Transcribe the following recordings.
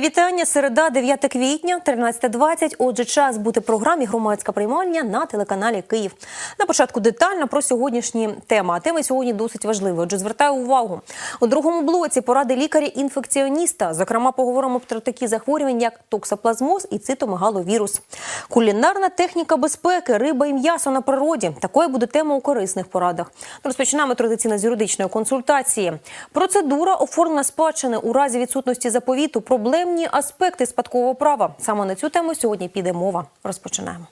Вітання. Середа, 9 квітня, 13.20. Отже, час бути програмі Громадська приймальня на телеканалі Київ. На початку детально про сьогоднішні теми. А теми сьогодні досить важливі. Отже, звертаю увагу у другому блоці поради лікаря-інфекціоніста. Зокрема, поговоримо про такі захворювання, як токсоплазмоз і цитомегаловірус. Кулінарна техніка безпеки, риба і м'ясо на природі. Такою буде тема у корисних порадах. Розпочинаємо традиційно з юридичної консультації. Процедура оформлення спадщини у разі відсутності заповіту. Проблемні аспекти спадкового права. Саме на цю тему сьогодні піде мова. Розпочинаємо.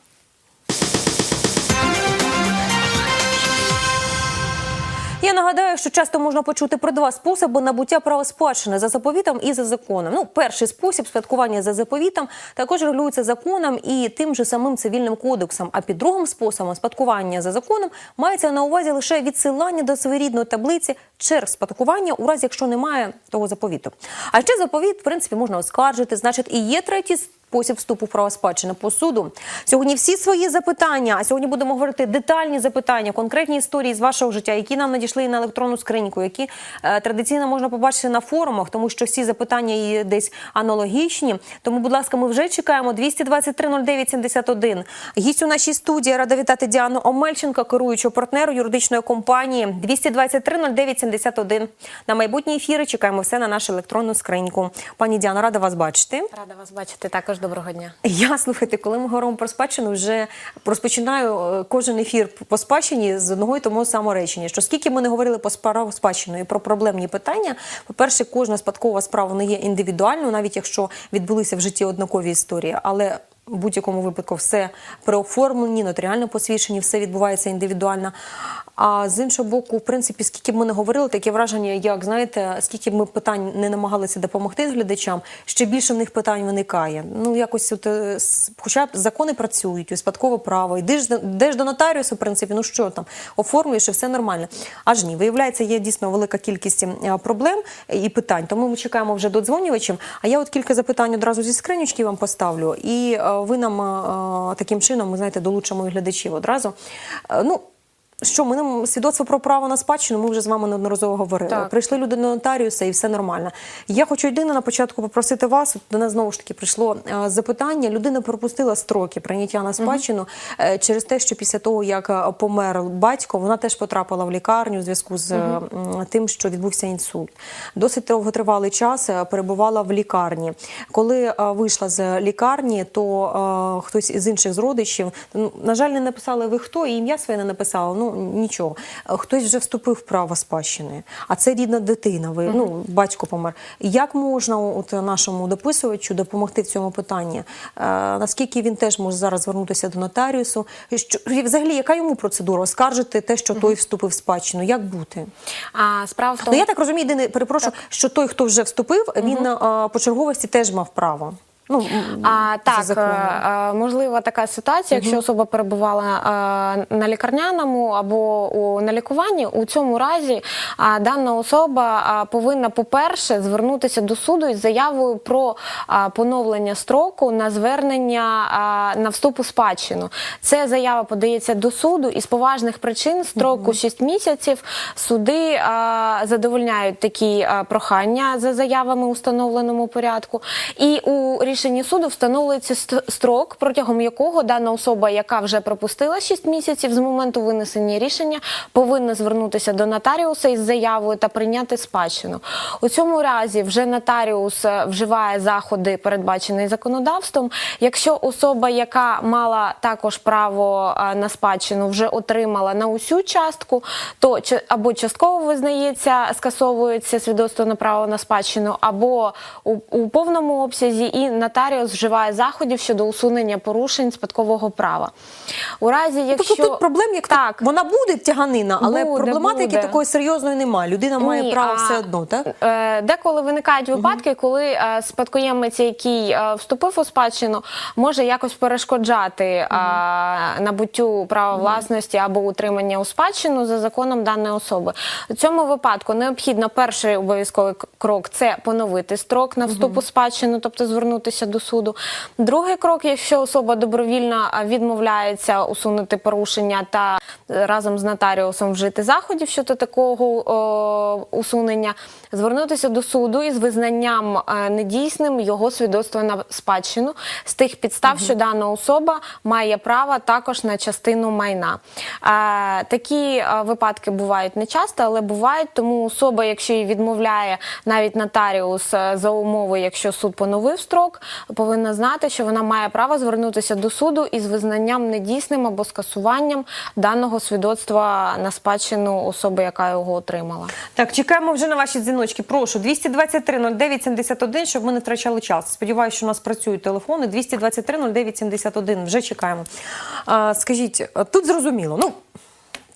Я нагадаю, що часто можна почути про два способи набуття права спадщини за заповітом і за законом. Ну, перший спосіб спадкування за заповітом також регулюється законом і тим же самим цивільним кодексом. А під другим способом спадкування за законом мається на увазі лише відсилання до своєрідної таблиці черг спадкування, у разі якщо немає того заповіту. А ще заповіт, в принципі, можна оскаржити. Значить, і є третій спосіб вступу в право спадщини по суду. Сьогодні всі свої запитання. А сьогодні будемо говорити детальні запитання, конкретні історії з вашого життя, які нам надійшли на електронну скриньку, які е, традиційно можна побачити на форумах, тому що всі запитання є десь аналогічні. Тому, будь ласка, ми вже чекаємо 223 09 71. Гість у нашій студії рада вітати Діану Омельченко, керуючого партнеру юридичної компанії 223 09 71. На майбутні ефіри чекаємо все на нашу електронну скриньку. Пані Діана, рада вас бачити. Рада вас бачити. Також доброго дня. Я слухайте, коли ми говоримо про спадщину, вже розпочинаю е, кожен ефір по спадщині з одного і того самого речення. Що скільки ми не говорили по спадщину і про проблемні питання, по-перше, кожна спадкова справа не є індивідуальною, навіть якщо відбулися в житті однакові історії, але в будь-якому випадку все переоформлені, нотаріально посвідчені, все відбувається індивідуально. А з іншого боку, в принципі, скільки б ми не говорили, таке враження, як знаєте, скільки б ми питань не намагалися допомогти глядачам, ще більше в них питань виникає. Ну якось от, е, хоча б закони працюють, і спадкове право, йдеш, до- йдеш до нотаріуса, в принципі, ну що там, оформлюєш і все нормально. Аж ні, виявляється, є дійсно велика кількість е, проблем і питань. Тому ми чекаємо вже до дзвонювачів. А я от кілька запитань одразу зі скринючки вам поставлю, і е, ви нам е, таким чином, ви знаєте, долучимо і глядачів одразу. Е, Ну, що ми нам свідоцтво про право на спадщину, ми вже з вами неодноразово говорили. Так. Прийшли люди до нотаріуса і все нормально. Я хочу єдине на початку попросити вас. от До нас знову ж таки прийшло е, запитання. Людина пропустила строки прийняття на спадщину е, через те, що після того, як е, помер батько, вона теж потрапила в лікарню у зв'язку з м, тим, що відбувся інсульт. Досить довготривалий час перебувала в лікарні. Коли вийшла з лікарні, то хтось із інших з родичів, ну, на жаль, не написали ви хто, і ім'я своє не написали. Ну нічого. Е, Хтось вже вступив в право спадщини, а це рідна дитина. Ви ну батько помер. Як можна от нашому дописувачу допомогти в цьому питанні? Е, наскільки він теж може зараз звернутися до нотаріусу? Що взагалі, яка йому процедура? Оскаржити те, що той вступив в спадщину? Як бути? А справа в Ну я так розумію, єдине, перепрошую, що той, хто вже вступив, він е, по черговості теж мав право. Ну а, так, законом. е, е, можлива така ситуація, якщо особа перебувала е, на лікарняному або у, на лікуванні, у цьому разі а, дана особа а, повинна, по-перше, звернутися до суду із заявою про а, поновлення строку на звернення а, на вступ у спадщину. Це заява подається до суду і з поважних причин строку 6 місяців суди а, задовольняють такі а, прохання за заявами у встановленому порядку. І у рішенні суду встановлюється строк, протягом якого дана особа, яка вже пропустила 6 місяців з моменту винесення рішення, повинна звернутися до нотаріуса із заявою та прийняти спадщину. У цьому разі вже нотаріус е, вживає заходи, передбачені законодавством. Якщо особа, яка мала також право е, на спадщину, вже отримала на усю частку, то або частково визнається, скасовується свідоцтво на право на спадщину, або у, у повному обсязі, і нотаріус вживає заходів щодо усунення порушень спадкового права. У разі, якщо Тобто тут проблем як так, вона буде тяганина, але Буде, проблематики буде. такої серйозної немає. Людина має право а, все одно, так? Е, Деколи виникають випадки, коли е, спадкоємець, який е, вступив у спадщину, може якось перешкоджати набуттю права власності або утримання у спадщину за законом даної особи. У цьому випадку необхідно перший обов'язковий крок це поновити строк на вступ у спадщину, тобто звернутися звернутися до суду. Другий крок, якщо особа добровільно відмовляється усунути порушення та е, разом з нотаріусом вжити заходів щодо такого е, усунення, звернутися до суду із визнанням е, недійсним його свідоцтва на спадщину з тих підстав, що дана особа має право також на частину майна. Е, такі випадки бувають не часто, але бувають, тому особа, якщо їй відмовляє навіть нотаріус за умови, якщо суд поновив строк, повинна знати, що вона має право звернутися до суду із визнанням недійсним або скасуванням даного свідоцтва на спадщину особи, яка його отримала. Так, чекаємо вже на ваші дзвіночки. Прошу 223 09 71, щоб ми не втрачали час. Сподіваюся, що у нас працюють телефони. 223 09 71. Вже чекаємо. А, скажіть, тут зрозуміло. Ну.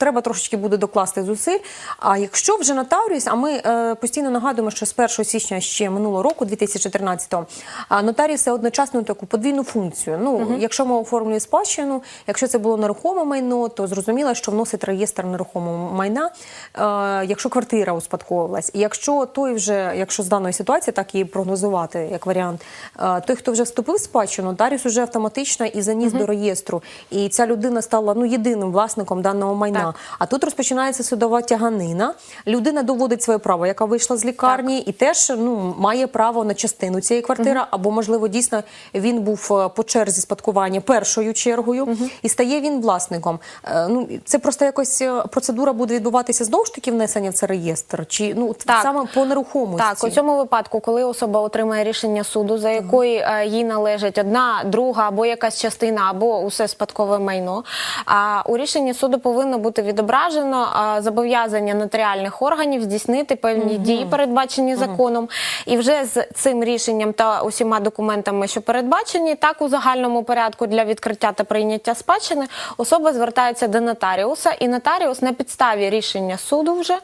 Треба трошечки буде докласти зусиль. А якщо вже нотаріус, а ми е, постійно нагадуємо, що з 1 січня ще минулого року, 2014-го, а, нотаріуси одночасно таку подвійну функцію. Ну, якщо ми оформлюємо спадщину, якщо це було нерухоме майно, то зрозуміло, що вносить реєстр нерухомого майна, е, якщо квартира успадковувалась. І якщо той вже, якщо з даної ситуації так її прогнозувати як варіант, е, той, хто вже вступив в спадщину, нотаріус вже автоматично і заніс до реєстру. І ця людина стала ну єдиним власником даного майна. Так. А тут розпочинається судова тяганина. Людина доводить своє право, яка вийшла з лікарні, і теж ну має право на частину цієї квартири. Або можливо дійсно він був е, по черзі спадкування першою чергою, і стає він власником. Е, Ну це просто якось е, процедура буде відбуватися знову ж таки внесення в цей реєстр, чи ну Так. саме по нерухомості. Так, у цьому випадку, коли особа отримає рішення суду, за якої е, їй належить одна, друга або якась частина, або усе спадкове майно. А у рішенні суду повинно бути відображено зобов'язання нотаріальних органів здійснити певні дії, передбачені законом. І вже з цим рішенням та усіма документами, що передбачені, так у загальному порядку для відкриття та прийняття спадщини особа звертається до нотаріуса, і нотаріус на підставі рішення суду вже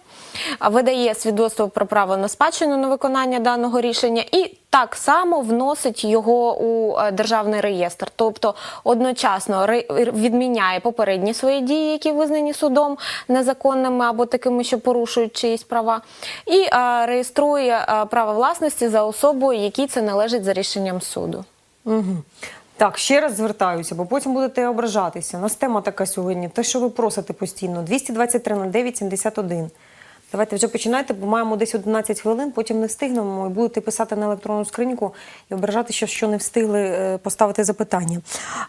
видає свідоцтво про право на спадщину на виконання даного рішення і так само вносить його у е, державний реєстр, тобто одночасно відміняє попередні свої дії, які визнані судом незаконними або такими, що порушують чиїсь права, і реєструє право власності за особою, якій це належить за рішенням суду. Угу. Так, ще раз звертаюся, бо потім будете ображатися. У нас тема така сьогодні. Те, що ви просите постійно. 223 09 71. Давайте вже починайте, бо маємо десь 11 хвилин, потім не встигнемо і будете писати на електронну скриньку і ображати, що, що не встигли е, поставити запитання.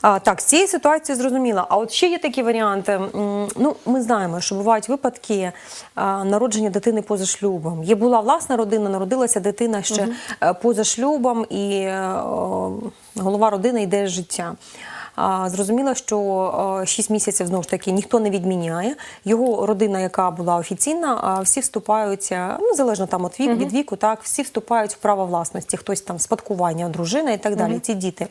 А, так, з цієї ситуації зрозуміла. А от ще є такі варіанти. Ну, ми знаємо, що бувають випадки народження дитини поза шлюбом. Є була власна родина, народилася дитина ще е, поза шлюбом, і е, голова родини йде з життя. А, Зрозуміло, що 6 місяців знову ж таки ніхто не відміняє. Його родина, яка була офіційна, всі вступаються, ну залежно там від, вік, від віку, так всі вступають в право власності. Хтось там спадкування, дружина і так далі. Ці діти.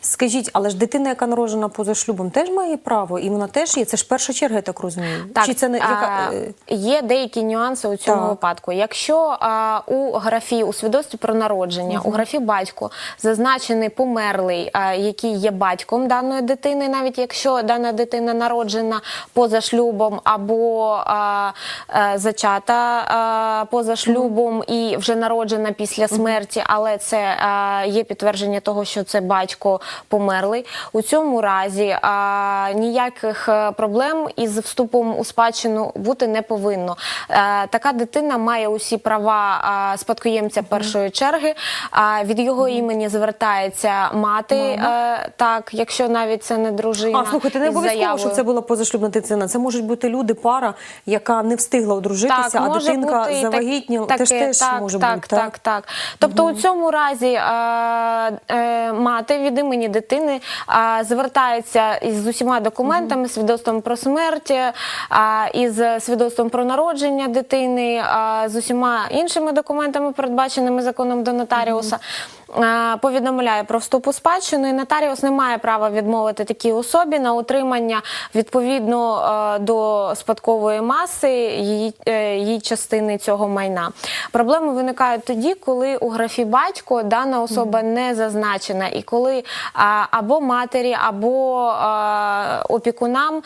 Скажіть, але ж дитина, яка народжена поза шлюбом, теж має право, і вона теж є. Це ж перша черга, я так розумію. Чи це не яка а, е, є деякі нюанси у цьому Так. випадку. Якщо а, у графі у свідоцтві про народження, у графі батько зазначений померлий, а, який є батьком даної дитини, навіть якщо дана дитина народжена поза шлюбом або а, а, зачата а, поза шлюбом і вже народжена після смерті, але це а, є підтвердження того, що це батько померлий. У цьому разі а, ніяких е, проблем із вступом у спадщину бути не повинно. Е, така дитина має усі права а, спадкоємця першої черги. А, від його імені звертається мати, е, так, якщо навіть це не дружина. А, слухайте, не обов'язково, заявою. що це була позашлюбна дитина. Це можуть бути люди, пара, яка не встигла одружитися, а може дитинка і так- Теж теж так, може так, бути. так, так. Тобто у цьому разі е, е, мати від імені дитини е, звертається із усіма документами, свідоцтвом про смерть, е, із свідоцтвом про народження дитини, е, з усіма іншими документами, передбаченими законом до нотаріуса. е, Повідомляє про вступ у спадщину, і нотаріус не має права відмовити такій особі на утримання відповідно е, до спадкової маси її, е, її частини цього майна. Проблеми виникають тоді, коли у графі батько дана особа не зазначена, і коли або матері, або опікунам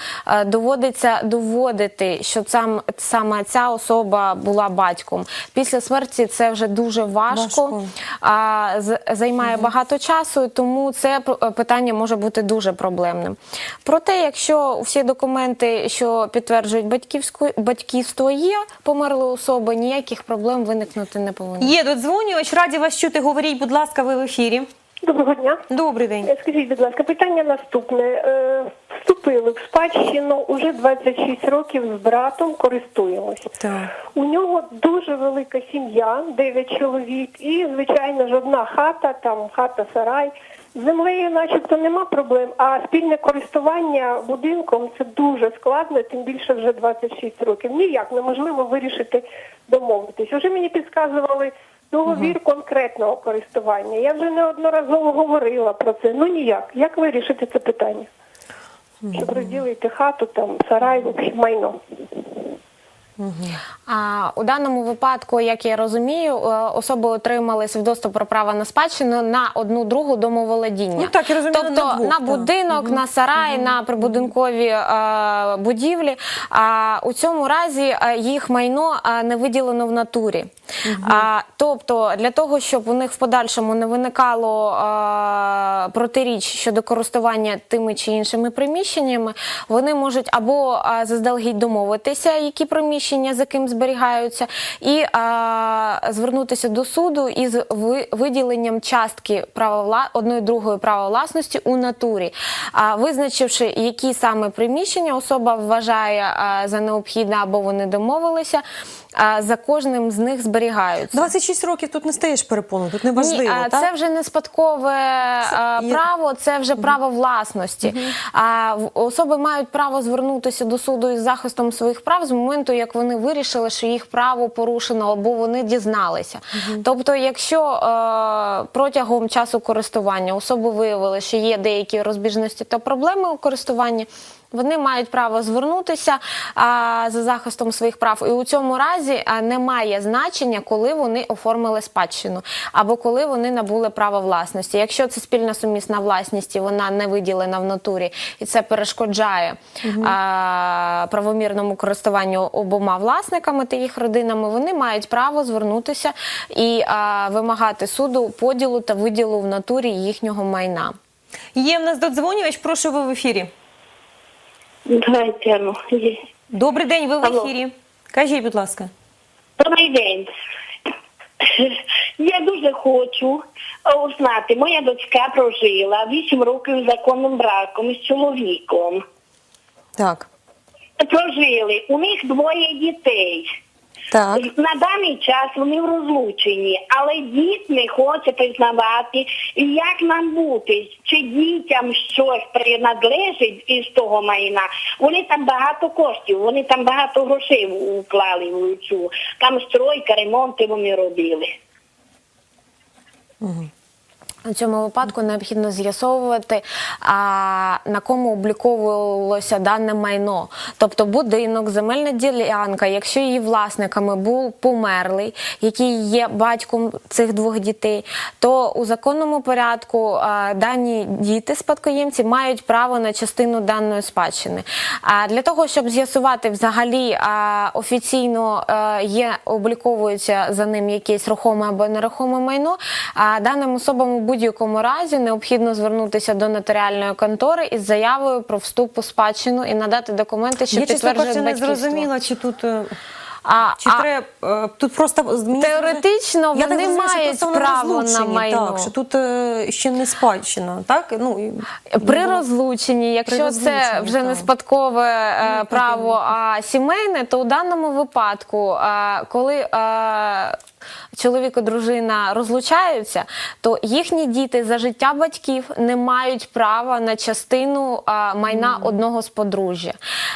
доводиться доводити, що сам саме ця особа була батьком. Після смерті це вже дуже важко. Важко. Займає багато часу, тому це питання може бути дуже проблемним. Проте, якщо всі документи, що підтверджують батьківську батьківство, є померлої особи, ніяких проблем виникнути не повинно. Є додзвонювач, раді вас чути. Говоріть, будь ласка, ви в ефірі. Доброго дня. Добрий день. Е, Скажіть, будь ласка, питання наступне. Е, Вступили в спадщину уже 26 років з братом, користуємось. Так. У нього дуже велика сім'я, 9 чоловік, і, звичайно ж, одна хата, там хата сарай. З землею начебто нема проблем, а спільне користування будинком це дуже складно, тим більше вже 26 років. Ніяк неможливо вирішити домовитись. Уже мені підказували договір конкретного користування. Я вже неодноразово говорила про це. Ну ніяк. Як вирішити це питання? Щоб розділити хату, там сарай, в А у даному випадку, як я розумію, е, особи отримали свідоцтво про право на спадщину на одну другу домоволодіння. Ну, так, я розумію, тобто на двох, так. будинок, на сарай, на прибудинкові е, будівлі. А у цьому разі е, їх майно е, не виділено в натурі. А, тобто, для того, щоб у них в подальшому не виникало е, протиріч щодо користування тими чи іншими приміщеннями, вони можуть або заздалегідь домовитися, які приміщення за ким зберігаються, і е, звернутися до суду із виділенням частки права вла... одної другої права власності у натурі, а визначивши, які саме приміщення особа вважає е, за необхідне або вони домовилися. е, За кожним з них зберігаються. 26 років тут не стаєш перепону, тут не важливо, Ні, а, так? це вже не спадкове а, є- право, це вже право власності. А особи мають право звернутися до суду із захистом своїх прав з моменту, як вони вирішили, що їх право порушено або вони дізналися. Тобто, якщо е, протягом часу користування особи виявили, що є деякі розбіжності та проблеми у користуванні. Вони мають право звернутися а, за захистом своїх прав, і у цьому разі а, немає значення, коли вони оформили спадщину або коли вони набули право власності. Якщо це спільна сумісна власність і вона не виділена в натурі, і це перешкоджає а, правомірному користуванню обома власниками та їх родинами, вони мають право звернутися і а, вимагати суду поділу та виділу в натурі їхнього майна. Є в нас додзвонювач, прошу ви в ефірі. Давайте, ну, є. Добрий день, ви в Алло. ефірі. Кажіть, будь ласка. Добрий день. Я дуже хочу е, узнати, моя дочка прожила 8 років законним браком з чоловіком. Так. Прожили, у них двоє дітей. Так. На даний час вони в розлученні, але дід не хоче признавати, і як нам бути, чи дітям щось принадлежить із того майна. Вони там багато коштів, вони там багато грошей уклали в цю. Там стройка, ремонти вони робили. У цьому випадку необхідно з'ясовувати, а, на кому обліковувалося дане майно. Тобто будинок, земельна ділянка, якщо її власниками був померлий, який є батьком цих двох дітей, то у законному порядку дані діти, спадкоємці, мають право на частину даної спадщини. А для того, щоб з'ясувати взагалі офіційно е, є, обліковується за ним якесь рухоме або нерухоме майно, а даним особам у будь-якому разі необхідно звернутися до нотаріальної контори із заявою про вступ у спадщину і надати документи, що Я чесно підтверджують кажучи, не зрозуміла, чи тут. е, А, Чи а, треба е, тут просто Теоретично Я вони мають вони право на майно. Так, що тут е, ще не спадщина, так? Ну, При розлученні, якщо При це розлученні, вже не спадкове е, право, а сімейне, то у даному випадку, коли чоловік і дружина розлучаються, то їхні діти за життя батьків не мають права на частину е, майна одного з подружжя.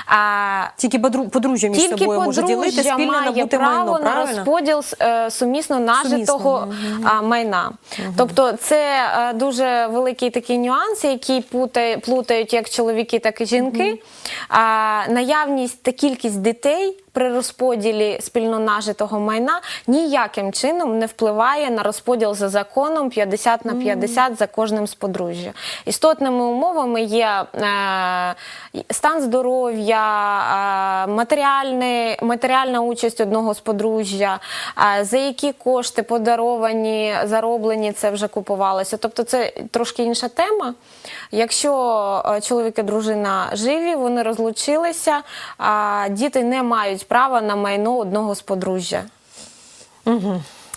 А, Тільки подру- подружжя між тільки собою може ділити, має набути право майно, на розподіл е, сумісно нажитого а, майна. Тобто це е, дуже великий такий нюанс, який плутають як чоловіки, так і жінки. А, наявність та кількість дітей при розподілі спільно нажитого майна ніяким чином не впливає на розподіл за законом 50 на 50 за кожним з подружжя. Істотними умовами є е, стан здоров'я, е, матеріальна участь одного з подружжя, е, за які кошти подаровані, зароблені, це вже купувалося. Тобто це трошки інша тема. Якщо е, чоловік і дружина живі, вони розлучилися, а діти не мають права на майно одного з подружжя.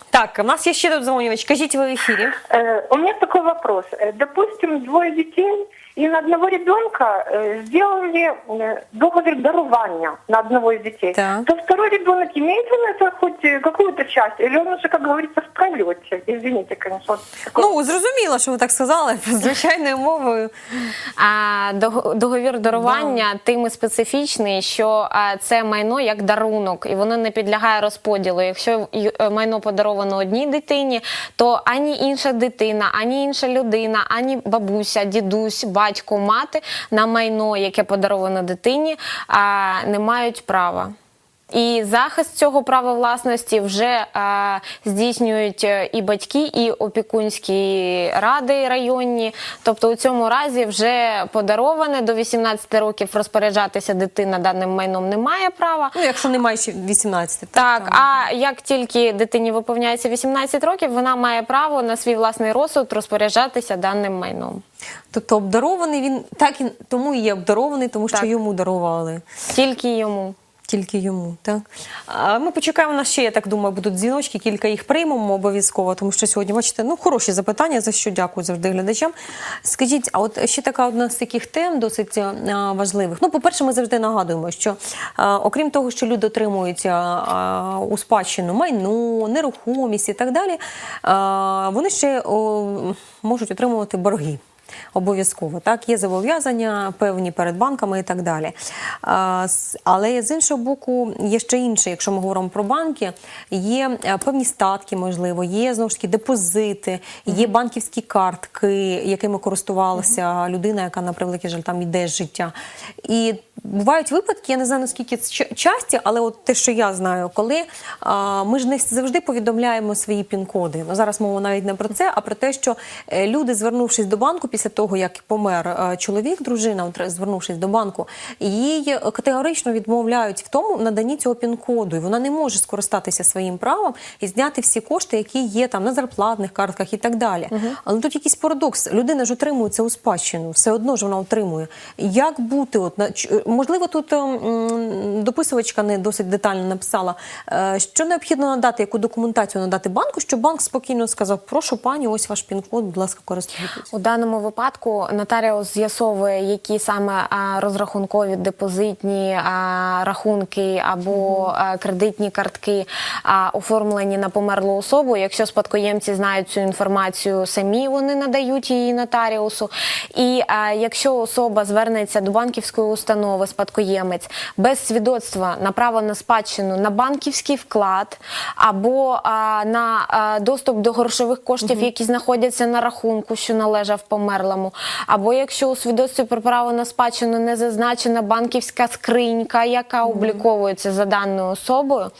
Так, у нас є ще додзвонювач. Кажіть ви в ефірі. Э, У меня такой вопрос. допустимо, Допустим, двое детей, и на одного ребенка э, сделали э, договор дарования на одного из детей. Так. То второй ребенок имеет он это хоть э, какую-то часть, или он уже, как говорится, в пролете? Извините, конечно. вот такой Ну, зрозуміло, що ви так сказали, звичайною мовою. А дог- договір дарування тим і специфічний, що а, це майно як дарунок, і воно не підлягає розподілу. Якщо й- е, майно подаровано одній дитині, то ані інша дитина, ані інша людина, ані бабуся, дідусь, батько, мати на майно, яке подаровано дитині, не мають права. І захист цього права власності вже е, здійснюють е, і батьки, і опікунські ради районні. Тобто у цьому разі вже подароване до 18 років розпоряджатися дитина даним майном не має права. Ну, якщо немає ще 18. Так, а як тільки дитині виповняється 18 років, вона має право на свій власний розсуд розпоряджатися даним майном. Тобто обдарований він так і тому і є обдарований, тому що Так. йому дарували. Тільки йому. Тільки йому, так. Ми почекаємо на ще, я так думаю, будуть дзвіночки, кілька їх приймемо обов'язково, тому що сьогодні, бачите, ну хороші запитання, за що дякую завжди глядачам. Скажіть, а от ще така одна з таких тем досить важливих. Ну, по-перше, ми завжди нагадуємо, що окрім того, що люди отримують а, у спадщину майно, нерухомість і так далі, вони ще можуть отримувати борги. Обов'язково так є зобов'язання певні перед банками і так далі. Але з іншого боку, є ще інше, якщо ми говоримо про банки, є е, певні статки, можливо, є знову ж таки депозити, є банківські картки, якими користувалася людина, яка на превеликий жаль там іде з життя. І бувають випадки, я не знаю наскільки це часті, але от те, що я знаю, коли а, ми ж не завжди повідомляємо свої пін-коди. Ну зараз мова навіть не про це, а про те, що е, люди, звернувшись до банку після того, як помер е, чоловік, дружина, звернувшись до банку, їй категорично відмовляють в тому наданні цього пін-коду, і вона не може скористатися своїм правом і зняти всі кошти, які є там на зарплатних картках і так далі. Але тут якийсь парадокс. Людина ж отримує це у спадщину, все одно ж вона отримує. Як бути? От на можливо, тут ем, дописувачка не досить детально написала, е, що необхідно надати, яку документацію надати банку, щоб банк спокійно сказав: прошу пані, ось ваш пін-код, будь ласка, користуйтесь. У даному випадку нотаріус з'ясовує, які саме розрахункові депозитні рахунки або кредитні картки оформлені на померлу особу. Якщо спадкоємці знають цю інформацію самі, вони надають її нотаріусу. І якщо особа звернеться до банківської установи, спадкоємець без свідоцтва на право на спадщину на банківський вклад або а, на а, доступ до грошових коштів, які знаходяться на рахунку, що належав померлому, або якщо у свідоцтві про право на спадщину не зазначена банківська скринька, яка обліковується за даною особою,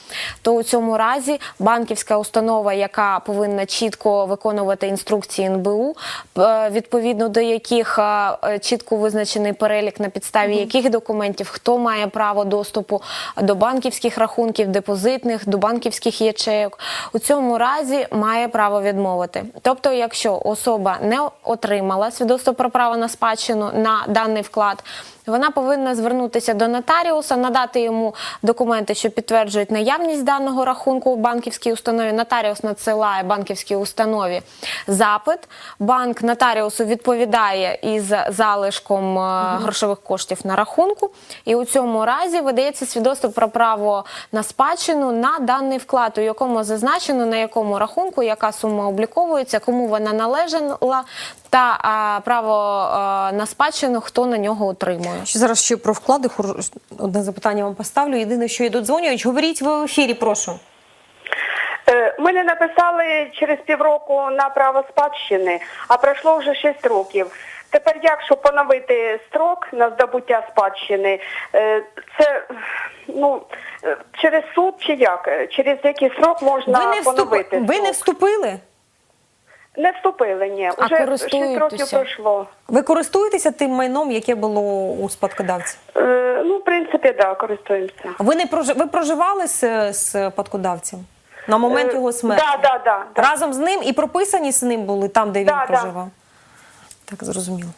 то у цьому разі банківська установа, яка повинна чітко виконувати інструкції НБУ, е, відповідно до яких е, чітко визначений перелік на підставі яких документів хто має право доступу до банківських рахунків, депозитних, до банківських ячейок, у цьому разі має право відмовити. Тобто, якщо особа не отримала свідоцтво про право на спадщину на даний вклад. Вона повинна звернутися до нотаріуса, надати йому документи, що підтверджують наявність даного рахунку в банківській установі. Нотаріус надсилає банківській установі запит. Банк нотаріусу відповідає із залишком е, грошових коштів на рахунку, і у цьому разі видається свідоцтво про право на спадщину на даний вклад, у якому зазначено на якому рахунку, яка сума обліковується, кому вона належала, та а, право а, на спадщину, хто на нього отримує. Ще зараз ще про вклади одне запитання вам поставлю. Єдине, що я додзвонюють, говоріть ви в ефірі, прошу. Е, Ми не написали через півроку на право спадщини, а пройшло вже 6 років. тепер як, щоб поновити строк на здобуття спадщини, е, це ну е, через суд чи як? Е, Через який срок можна Ви не, вступ... поновити? ви не вступили? Не вступили, ні. А Уже 6 років пройшло. Ви користуєтеся тим майном, яке було у спадкодавця? Е, ну, в принципі, так, да, користуємося. Ви не прож... ви проживали з, з спадкодавцем на момент Е, його смерті? Да, да, да, да. Разом з ним і прописані з ним були там, де він Да, да. Так, зрозуміло.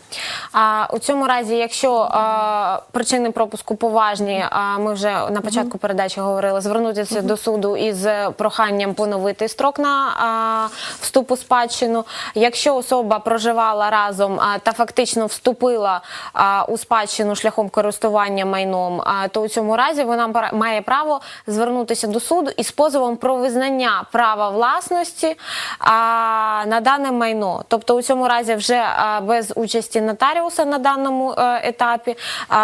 А у цьому разі, якщо а, причини пропуску поважні, а ми вже на початку передачі говорили, звернутися до суду із проханням поновити строк на а, вступ у спадщину. Якщо особа проживала разом а, та фактично вступила а, у спадщину шляхом користування майном, а, то у цьому разі вона має право звернутися до суду із позовом про визнання права власності а, на дане майно. Тобто у цьому разі вже а, без участі нотаріуса на даному е, етапі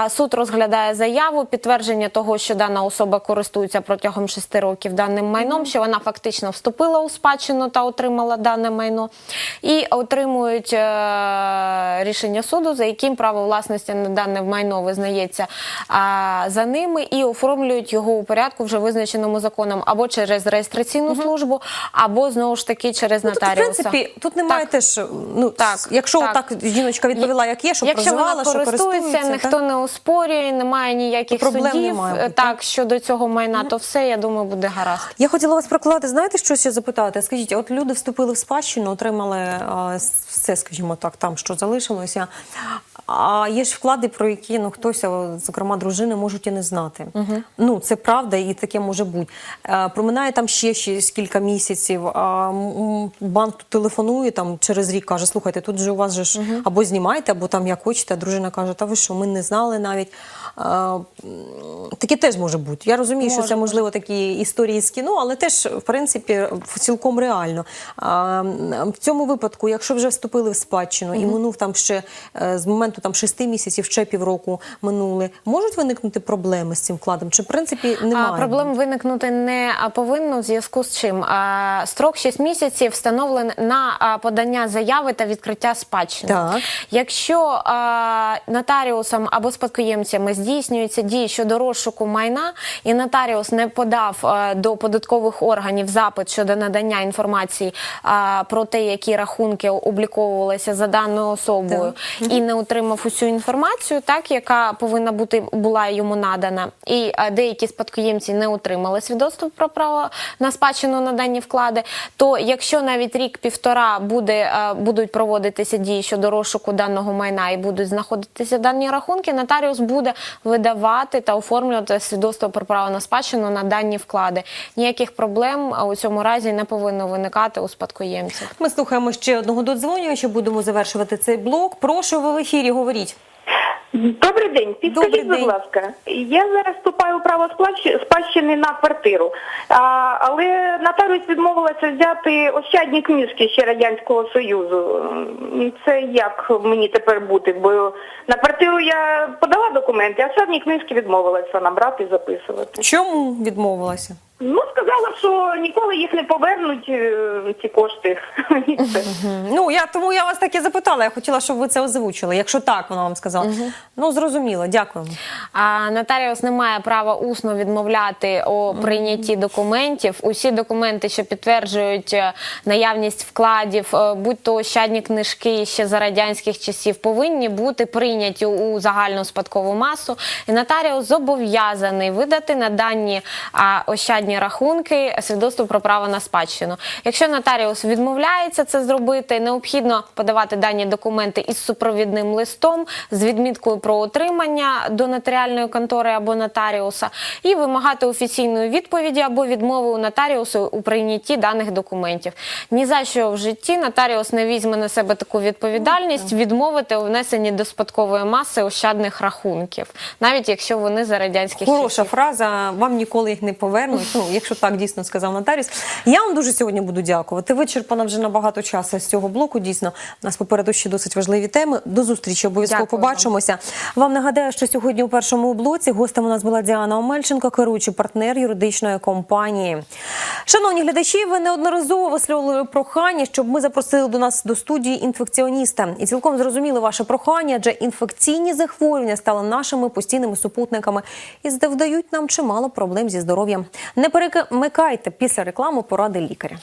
суд розглядає заяву, підтвердження того, що дана особа користується протягом 6 років даним майном, що вона фактично вступила у спадщину та отримала дане майно, і отримують е, рішення суду, за яким право власності на дане майно визнається за ними, і оформлюють його у порядку, вже визначеному законом, або через реєстраційну службу, або знову ж таки через Ну, тут, в принципі, тут немає Так. теж, ну, Так, якщо так. Так жіночка відповіла, як є, що Якщо проживала, вона що користується, користується, ніхто так? не оспорює, немає ніяких Проблем судів Немає, е, так, щодо цього майна, то все, я думаю, буде гаразд. Я хотіла вас прокладати, знаєте, що ще запитати? Скажіть, от люди вступили в спадщину, отримали а, все, скажімо так, там, що залишилося. А є ж вклади, про які ну хтось, зокрема, дружини, можуть і не знати. Ну це правда, і таке може бути. Е, Проминає там ще, ще кілька місяців. А банк телефонує там через рік, каже: слухайте, тут же у вас же ж або знімайте, або там як хочете. А дружина каже, та ви що, ми не знали навіть. А, Таке теж може бути. Я розумію, що це можливо такі історії з кіно, але теж в принципі цілком реально. А, в цьому випадку, якщо вже вступили в спадщину і минув там ще е, з моменту там шести місяців, ще півроку минули, можуть виникнути проблеми з цим вкладом? Чи в принципі немає? А, проблем виникнути не повинно в зв'язку з чим. А, строк 6 місяців встановлений на подання заяви та відкриття спадщини. Так. Якщо а, нотаріусом або спадкоємцями здійснюються дії щодо розшуку майна, і нотаріус не подав а, до податкових органів запит щодо надання інформації а, про те, які рахунки обліковувалися за даною особою, і не отримав усю інформацію, так яка повинна бути була йому надана, і деякі спадкоємці не отримали свідоцтво про право на спадщину на дані вклади. То якщо навіть рік-півтора буде будуть проводитися дії щодо розшуку даного майна і будуть знаходитися дані рахунки, нотаріус буде видавати та оформлювати свідоцтво про право на спадщину на дані вклади. Ніяких проблем у цьому разі не повинно виникати у спадкоємців. Ми слухаємо ще одного додзвонювача, будемо завершувати цей блок. Прошу ви в ефірі говоріть. Добрий день. Підскажіть, Добрий будь ласка, я зараз вступаю у право спадщини на квартиру, а, але нотаріус відмовилася взяти ощадні книжки ще Радянського Союзу. Це як мені тепер бути? Бо на квартиру я подала документи, а ощадні книжки відмовилася набрати і записувати. Чому відмовилася? Ну, сказала, що ніколи їх не повернуть, е, ці кошти. Ну я тому я вас так і запитала. Я хотіла, щоб ви це озвучили. Якщо так, вона вам сказала. Ну зрозуміло, дякуємо. А нотаріус не має права усно відмовляти у прийнятті документів. Усі документи, що підтверджують е, наявність вкладів, е, будь то ощадні книжки ще за радянських часів, повинні бути прийняті у загальну спадкову масу. І нотаріус зобов'язаний видати на дані а, ощадні рахунки свідоцтво про право на спадщину. Якщо нотаріус відмовляється це зробити, необхідно подавати дані документи із супровідним листом з відміткою про отримання до нотаріальної контори або нотаріуса і вимагати офіційної відповіді або відмови у нотаріусу у прийнятті даних документів. Ні за що в житті нотаріус не візьме на себе таку відповідальність відмовити у внесенні до спадкової маси ощадних рахунків, навіть якщо вони за радянських Хороша часів. фраза. Вам ніколи їх не повернуть. Ну, якщо так дійсно сказав нотаріус. Я вам дуже сьогодні буду дякувати. Вичерпана вже на багато часу з цього блоку. Дійсно, у нас попереду ще досить важливі теми. До зустрічі обов'язково Дякую побачимося. Вам нагадаю, що сьогодні у першому блоці гостем у нас була Діана Омельченко, керуючий партнер юридичної компанії. Шановні глядачі, ви неодноразово висловлювали прохання, щоб ми запросили до нас до студії інфекціоніста. І цілком зрозуміли ваше прохання, адже інфекційні захворювання стали нашими постійними супутниками і завдають нам чимало проблем зі здоров'ям. Не перемикайте після реклами поради лікаря.